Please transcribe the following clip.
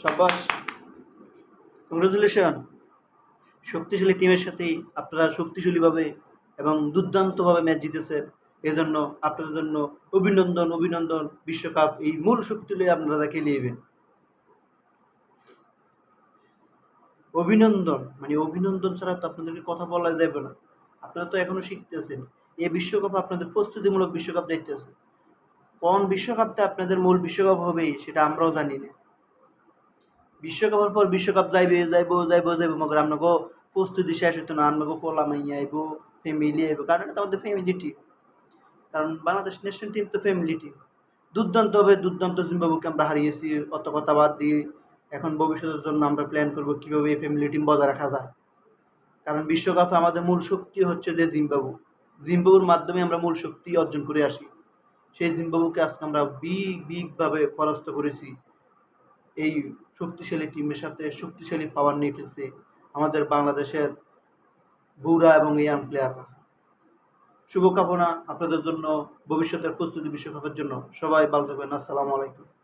সাবাস কংগ্রেচুলেশন শক্তিশালী টিমের সাথেই আপনারা শক্তিশালীভাবে এবং দুর্দান্তভাবে ম্যাচ জিতেছেন এজন্য আপনাদের জন্য অভিনন্দন অভিনন্দন। বিশ্বকাপ এই মূল শক্তি নিয়ে আপনারা খেলিয়ে নেবেন অভিনন্দন মানে অভিনন্দন ছাড়া তো আপনাদেরকে কথা বলা যাবে না। আপনারা তো এখনও শিখতেছেন। এই বিশ্বকাপ আপনাদের প্রস্তুতিমূলক বিশ্বকাপ দেখতেছে কোন বিশ্বকাপটা আপনাদের মূল বিশ্বকাপ হবে, সেটা আমরাও জানি না। বিশ্বকাপের পর বিশ্বকাপ যাইবে, যাইবো যাইবো যাইবো, মগর আপনাকে প্রস্তুতি শেষ হতো না আপনাকে ফলা মাইয়া আইব ফ্যামিলি আইব, কারণ এটা আমাদের ফ্যামিলি টিম কারণ বাংলাদেশ ন্যাশনাল টিম তো ফ্যামিলি টিম দুর্দান্ত হবে, দুর্দান্ত জিম্বাবুকে আমরা হারিয়েছি, অত কথা বাদ দিয়ে এখন ভবিষ্যতের জন্য আমরা প্ল্যান করব কীভাবে এই ফ্যামিলি টিম বজায় রাখা যায়। কারণ বিশ্বকাপে আমাদের মূল শক্তি হচ্ছে যে জিম্বাবু। জিম্বাবুর মাধ্যমে আমরা মূল শক্তি অর্জন করে আসি। সেই জিম্বাবুকে আজকে আমরা বিগ বিগভাবে পরাস্ত করেছি। এই শক্তিশালী টিমের সাথে শক্তিশালী পাওয়ার নিয়ে খেলছে আমাদের বাংলাদেশের বুড়া এবং ইয়াং প্লেয়াররা শুভকামনা আপনাদের জন্য, ভবিষ্যতের প্রস্তুতি বিশ্বকাপের জন্য। সবাই ভালো থাকবেন। আসসালামু আলাইকুম।